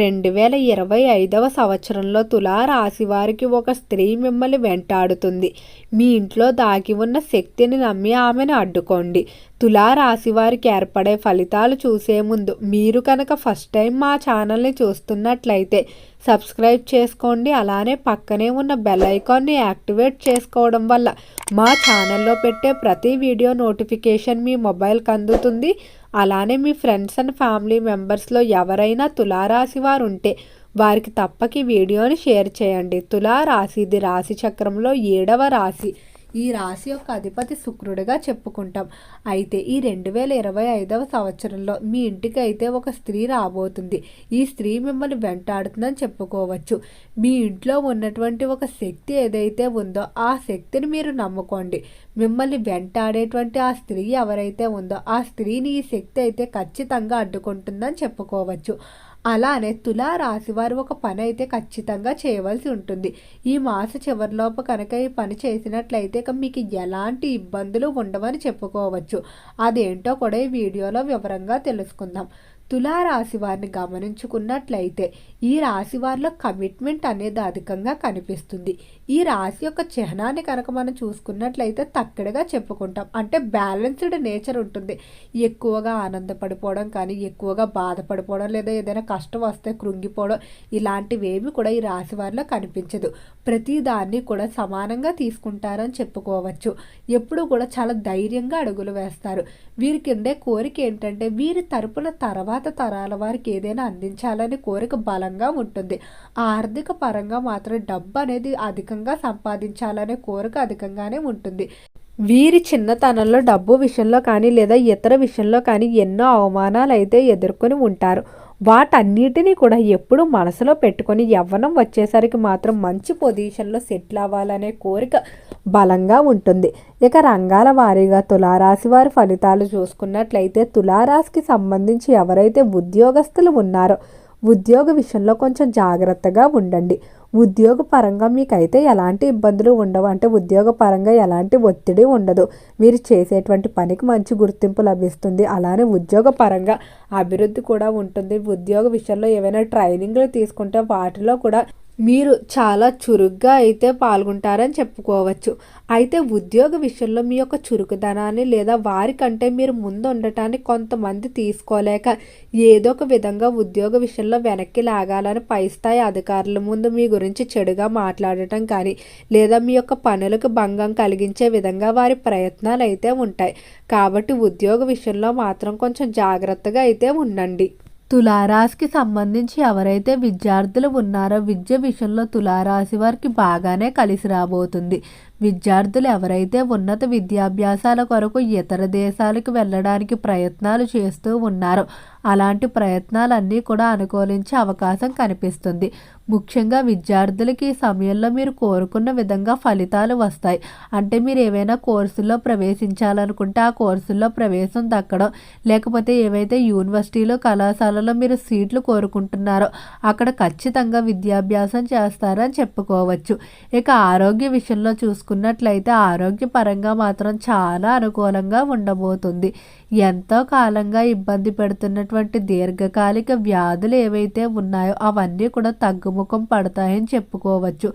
రెండు వేల ఇరవై ఐదవ సంవత్సరంలో తులా రాశి వారికి ఒక స్త్రీ మిమ్మల్ని వెంటాడుతుంది. మీ ఇంట్లో దాగి ఉన్న శక్తిని నమ్మి ఆమెను అడ్డుకోండి. తులా రాశి వారికి ఏర్పడే ఫలితాలు చూసే ముందు మీరు కనుక ఫస్ట్ టైం మా ఛానల్ని చూస్తున్నట్లయితే సబ్స్క్రైబ్ చేసుకోండి. అలానే పక్కనే ఉన్న బెల్ ఐకాన్ని యాక్టివేట్ చేసుకోవడం వల్ల మా ఛానల్లో పెట్టే ప్రతి వీడియో నోటిఫికేషన్ మీ మొబైల్కి అందుతుంది. అలానే మీ ఫ్రెండ్స్ అండ్ ఫ్యామిలీ మెంబర్స్లో ఎవరైనా తులారాశి వారు ఉంటే వారికి తప్పక వీడియోని షేర్ చేయండి. తులారాశి ఇది రాశి చక్రంలో ఏడవ రాశి. ఈ రాశి యొక్క అధిపతి శుక్రుడిగా చెప్పుకుంటాం. అయితే ఈ రెండు వేల ఇరవై ఐదవ సంవత్సరంలో మీ ఇంటికి అయితే ఒక స్త్రీ రాబోతుంది. ఈ స్త్రీ మిమ్మల్ని వెంటాడుతుందని చెప్పుకోవచ్చు. మీ ఇంట్లో ఉన్నటువంటి ఒక శక్తి ఏదైతే ఉందో ఆ శక్తిని మీరు నమ్ముకోండి. మిమ్మల్ని వెంటాడేటువంటి ఆ స్త్రీ ఎవరైతే ఉందో ఆ స్త్రీని ఈ శక్తి అయితే ఖచ్చితంగా అడ్డుకుంటుందని చెప్పుకోవచ్చు. అలానే తులా రాశివారు ఒక పని అయితే ఖచ్చితంగా చేయవలసి ఉంటుంది. ఈ మాస చివరిలోపు కనుక ఈ పని చేసినట్లయితే మీకు ఎలాంటి ఇబ్బందులు ఉండవని చెప్పుకోవచ్చు. అదేంటో కూడా ఈ వీడియోలో వివరంగా తెలుసుకుందాం. తులారాశి వారిని గమనించుకున్నట్లయితే ఈ రాశి వారిలో కమిట్మెంట్ అనేది అధికంగా కనిపిస్తుంది. ఈ రాశి యొక్క చిహ్నాన్ని కనుక మనం చూసుకున్నట్లయితే తక్కడగా చెప్పుకుంటాం. అంటే బ్యాలెన్స్డ్ నేచర్ ఉంటుంది. ఎక్కువగా ఆనందపడిపోవడం కానీ ఎక్కువగా బాధపడిపోవడం లేదా ఏదైనా కష్టం వస్తే కృంగిపోవడం ఇలాంటివేమి కూడా ఈ రాశి వారిలో కనిపించదు. ప్రతిదాన్ని కూడా సమానంగా తీసుకుంటారని చెప్పుకోవచ్చు. ఎప్పుడు కూడా చాలా ధైర్యంగా అడుగులు వేస్తారు. వీరికి ఉండే కోరిక ఏంటంటే వీరి తరపున తర్వాత తరాల వారికి ఏదైనా అందించాలని కోరిక బలంగా ఉంటుంది. ఆర్థిక పరంగా మాత్రం డబ్బు అనేది అధికంగా సంపాదించాలనే కోరిక అధికంగానే ఉంటుంది. వీరి చిన్నతనంలో డబ్బు విషయంలో కానీ లేదా ఇతర విషయంలో కానీ ఎన్నో అవమానాలు అయితే ఎదుర్కొని ఉంటారు. వాటన్నిటినీ కూడా ఎప్పుడు మనసులో పెట్టుకొని యవ్వనం వచ్చేసరికి మాత్రం మంచి పొజిషన్లో సెటిల్ అవ్వాలనే కోరిక బలంగా ఉంటుంది. ఇక రంగాల వారీగా తులారాశి వారి ఫలితాలు చూసుకున్నట్లయితే తులారాశికి సంబంధించి ఎవరైతే ఉద్యోగస్తులు ఉన్నారో ఉద్యోగ విషయంలో కొంచెం జాగ్రత్తగా ఉండండి. ఉద్యోగ పరంగా మీకైతే ఎలాంటి ఇబ్బందులు ఉండవు. అంటే ఉద్యోగ పరంగా ఎలాంటి ఒత్తిడి ఉండదు. మీరు చేసేటువంటి పనికి మంచి గుర్తింపు లభిస్తుంది. అలానే ఉద్యోగ పరంగా అభివృద్ధి కూడా ఉంటుంది. ఉద్యోగ విషయంలో ఏవైనా ట్రైనింగ్లు తీసుకుంటే వాటిలో కూడా మీరు చాలా చురుగ్గా అయితే పాల్గొంటారని చెప్పుకోవచ్చు. అయితే ఉద్యోగ విషయంలో మీ యొక్క చురుకుదనాన్ని లేదా వారికంటే మీరు ముందు ఉండటానికి కొంతమంది తీసుకోలేక ఏదో ఒక విధంగా ఉద్యోగ విషయంలో వెనక్కి లాగాలని పై స్థాయి అధికారుల ముందు మీ గురించి చెడుగా మాట్లాడటం కానీ లేదా మీ యొక్క పనులకు భంగం కలిగించే విధంగా వారి ప్రయత్నాలు అయితే ఉంటాయి. కాబట్టి ఉద్యోగ విషయంలో మాత్రం కొంచెం జాగ్రత్తగా అయితే ఉండండి. తులారాశికి సంబంధించి ఎవరైతే విద్యార్థులు ఉన్నారో విద్య విషయంలో తులారాశి వారికి బాగానే కలిసి రాబోతుంది. విద్యార్థులు ఎవరైతే ఉన్నత విద్యాభ్యాసాల కొరకు ఇతర దేశాలకు వెళ్ళడానికి ప్రయత్నాలు చేస్తూ ఉన్నారో అలాంటి ప్రయత్నాలన్నీ కూడా అనుకూలించే అవకాశం కనిపిస్తుంది. ముఖ్యంగా విద్యార్థులకి ఈ సమయంలో మీరు కోరుకున్న విధంగా ఫలితాలు వస్తాయి. అంటే మీరు ఏవైనా కోర్సుల్లో ప్రవేశించాలనుకుంటే ఆ కోర్సుల్లో ప్రవేశం దక్కడం లేకపోతే ఏవైతే యూనివర్సిటీలో కళాశాలలో మీరు సీట్లు కోరుకుంటున్నారో అక్కడ ఖచ్చితంగా విద్యాభ్యాసం చేస్తారని చెప్పుకోవచ్చు. ఇక ఆరోగ్య విషయంలో చూసుకున్నట్లయితే ఆరోగ్యపరంగా మాత్రం చాలా అనుకూలంగా ఉండబోతుంది. ఎంతో కాలంగా ఇబ్బంది పెడుతున్నటువంటి దీర్ఘకాలిక వ్యాధులు ఏవైతే ఉన్నాయో అవన్నీ కూడా తగ్గుముఖం పడతాయని చెప్పుకోవచ్చు.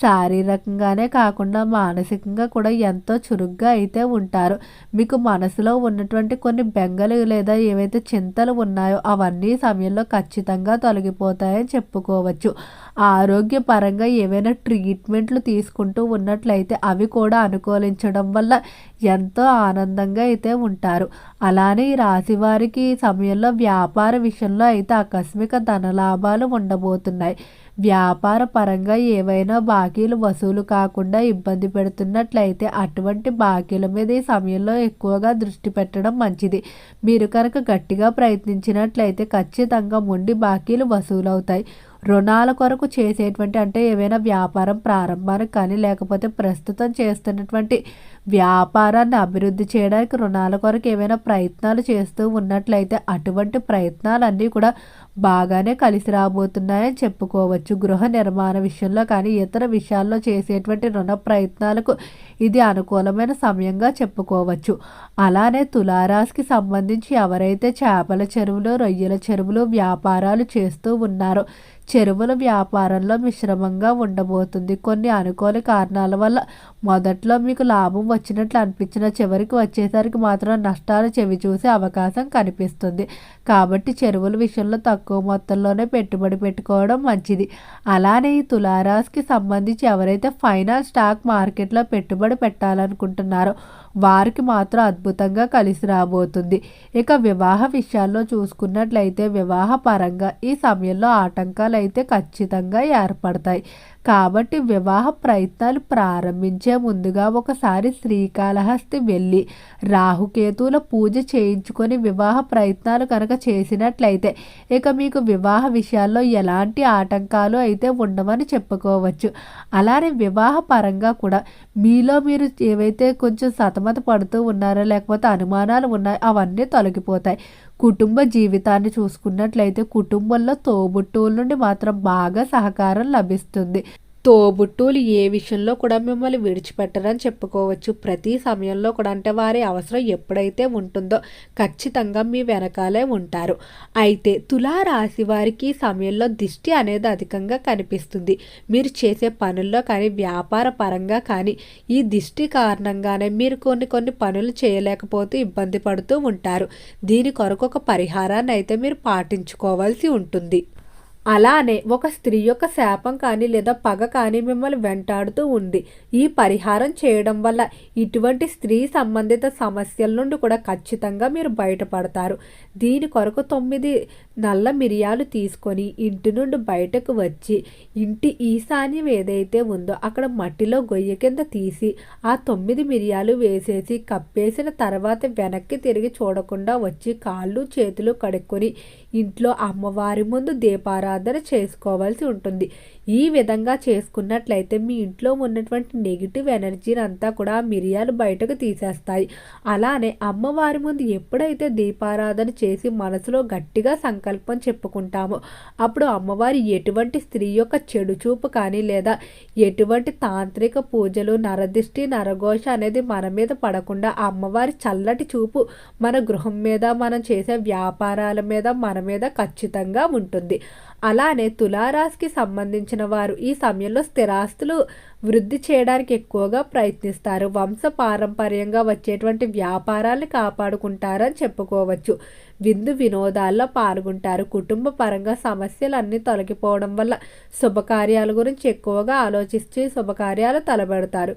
శారీరకంగానే కాకుండా మానసికంగా కూడా ఎంతో చురుగ్గా అయితే ఉంటారు. మీకు మనసులో ఉన్నటువంటి కొన్ని బెంగలు లేదా ఏవైతే చింతలు ఉన్నాయో అవన్నీ సమయంలో ఖచ్చితంగా తొలగిపోతాయని చెప్పుకోవచ్చు. ఆరోగ్యపరంగా ఏవైనా ట్రీట్మెంట్లు తీసుకుంటూ ఉన్నట్లయితే అవి కూడా అనుకూలించడం వల్ల ఎంతో ఆనందంగా అయితే ఉంటారు. అలానే ఈ రాశి వారికి సమయంలో వ్యాపార విషయంలో అయితే ఆకస్మిక ధనలాభాలు ఉండబోతున్నాయి. వ్యాపార పరంగా ఏవైనా బాకీలు వసూలు కాకుండా ఇబ్బంది పెడుతున్నట్లయితే అటువంటి బాకీల మీద ఈ సమయంలో ఎక్కువగా దృష్టి పెట్టడం మంచిది. మీరు కనుక గట్టిగా ప్రయత్నించినట్లయితే ఖచ్చితంగా మొండి బాకీలు వసూలవుతాయి. రుణాల కొరకు చేసేటువంటి అంటే ఏవైనా వ్యాపారం ప్రారంభానికి కానీ లేకపోతే ప్రస్తుతం చేస్తున్నటువంటి వ్యాపారాన్ని అభివృద్ధి చేయడానికి రుణాల కొరకు ఏమైనా ప్రయత్నాలు చేస్తూ ఉన్నట్లయితే అటువంటి ప్రయత్నాలన్నీ కూడా బాగానే కలిసి రాబోతున్నాయని చెప్పుకోవచ్చు. గృహ నిర్మాణ విషయంలో కానీ ఇతర విషయాల్లో చేసేటువంటి రుణ ప్రయత్నాలకు ఇది అనుకూలమైన సమయంగా చెప్పుకోవచ్చు. అలానే తులారాశికి సంబంధించి ఎవరైతే చేపల చెరువులు రొయ్యల చెరువులు వ్యాపారాలు చేస్తూ ఉన్నారో చెరువుల వ్యాపారంలో మిశ్రమంగా ఉండబోతుంది. కొన్ని అనుకూల కారణాల వల్ల మొదట్లో మీకు లాభం వచ్చినట్లు అనిపించిన చివరికి వచ్చేసరికి మాత్రం నష్టాలు చెవి చూసే అవకాశం కనిపిస్తుంది. కాబట్టి చెరువుల విషయంలో తక్కువ తక్కువ మొత్తంలోనే పెట్టుబడి పెట్టుకోవడం మంచిది. అలానే ఈ తులారాశికి సంబంధించి ఎవరైతే ఫైనాన్స్ స్టాక్ మార్కెట్లో పెట్టుబడి పెట్టాలనుకుంటున్నారో వారికి మాత్రం అద్భుతంగా కలిసి రాబోతుంది. ఇక వివాహ విషయాల్లో చూసుకున్నట్లయితే వివాహ పరంగా ఈ సమయంలో ఆటంకాలు అయితే ఖచ్చితంగా ఏర్పడతాయి. కాబట్టి వివాహ ప్రయత్నాలు ప్రారంభించే ముందుగా ఒకసారి శ్రీకాళహస్తి వెళ్ళి రాహుకేతువుల పూజ చేయించుకొని వివాహ ప్రయత్నాలు కనుక చేసినట్లయితే ఇక మీకు వివాహ విషయాల్లో ఎలాంటి ఆటంకాలు అయితే ఉండవని చెప్పుకోవచ్చు. అలానే వివాహ పరంగా కూడా మీలో మీరు ఏవైతే కొంచెం సతమత పడుతూ ఉన్నారో లేకపోతే అనుమానాలు ఉన్నాయో అవన్నీ తొలగిపోతాయి. కుటుంబ జీవితాన్ని చూసుకున్నట్లయితే కుటుంబంలో తోబుట్టువుల నుండి మాత్రం బాగా సహకారం లభిస్తుంది. తోబుట్టువులు ఏ విషయంలో కూడా మిమ్మల్ని విడిచిపెట్టరని చెప్పుకోవచ్చు. ప్రతి సమయంలో కూడా అంటే వారి అవసరం ఎప్పుడైతే ఉంటుందో ఖచ్చితంగా మీ వెనకాలే ఉంటారు. అయితే తులారాశి వారికి సమయంలో దిష్టి అనేది అధికంగా కనిపిస్తుంది. మీరు చేసే పనుల్లో కానీ వ్యాపార పరంగా కానీ ఈ దిష్టి కారణంగానే మీరు కొన్ని కొన్ని పనులు చేయలేకపోతే ఇబ్బంది పడుతూ ఉంటారు. దీని కొరకు ఒక పరిహారాన్ని అయితే మీరు పాటించుకోవాల్సి ఉంటుంది. అలానే ఒక స్త్రీ యొక్క శాపం కానీ లేదా పగ కానీ మిమ్మల్ని వెంటాడుతూ ఉంది. ఈ పరిహారం చేయడం వల్ల ఇటువంటి స్త్రీ సంబంధిత సమస్యల నుండి కూడా ఖచ్చితంగా మీరు బయటపడతారు. దీని కొరకు తొమ్మిది నల్ల మిరియాలు తీసుకొని ఇంటి నుండి బయటకు వచ్చి ఇంటి ఈశాన్యం ఏదైతే ఉందో అక్కడ మట్టిలో గొయ్య కింద తీసి ఆ తొమ్మిది మిరియాలు వేసేసి కప్పేసిన తర్వాత వెనక్కి తిరిగి చూడకుండా వచ్చి కాళ్ళు చేతులు కడుక్కొని ఇంట్లో అమ్మవారి ముందు దీపారాధన చేసుకోవాల్సి ఉంటుంది. ఈ విధంగా చేసుకున్నట్లయితే మీ ఇంట్లో ఉన్నటువంటి నెగిటివ్ ఎనర్జీని అంతా కూడా మిరియాలు బయటకు తీసేస్తాయి. అలానే అమ్మవారి ముందు ఎప్పుడైతే దీపారాధన చేసి మనసులో గట్టిగా సంకల్పం చెప్పుకుంటాము. అప్పుడు అమ్మవారి ఎటువంటి స్త్రీ యొక్క చెడు చూపు కానీ లేదా ఎటువంటి తాంత్రిక పూజలు నరదిష్టి నరఘోష అనేది మన మీద పడకుండా అమ్మవారి చల్లటి చూపు మన గృహం మీద మనం చేసే వ్యాపారాల మీద మన మీద ఖచ్చితంగా ఉంటుంది. అలానే తులారాశికి సంబంధించిన వారు ఈ సమయంలో స్థిరాస్తులు వృద్ధి చేయడానికి ఎక్కువగా ప్రయత్నిస్తారు. వంశ పారంపర్యంగా వచ్చేటువంటి వ్యాపారాలు కాపాడుకుంటారని చెప్పుకోవచ్చు. విందు వినోదాల్లో పాల్గొంటారు. కుటుంబ పరంగా సమస్యలు అన్నీ తొలగిపోవడం వల్ల శుభకార్యాల గురించి ఎక్కువగా ఆలోచిస్తూ శుభకార్యాలు తలబెడతారు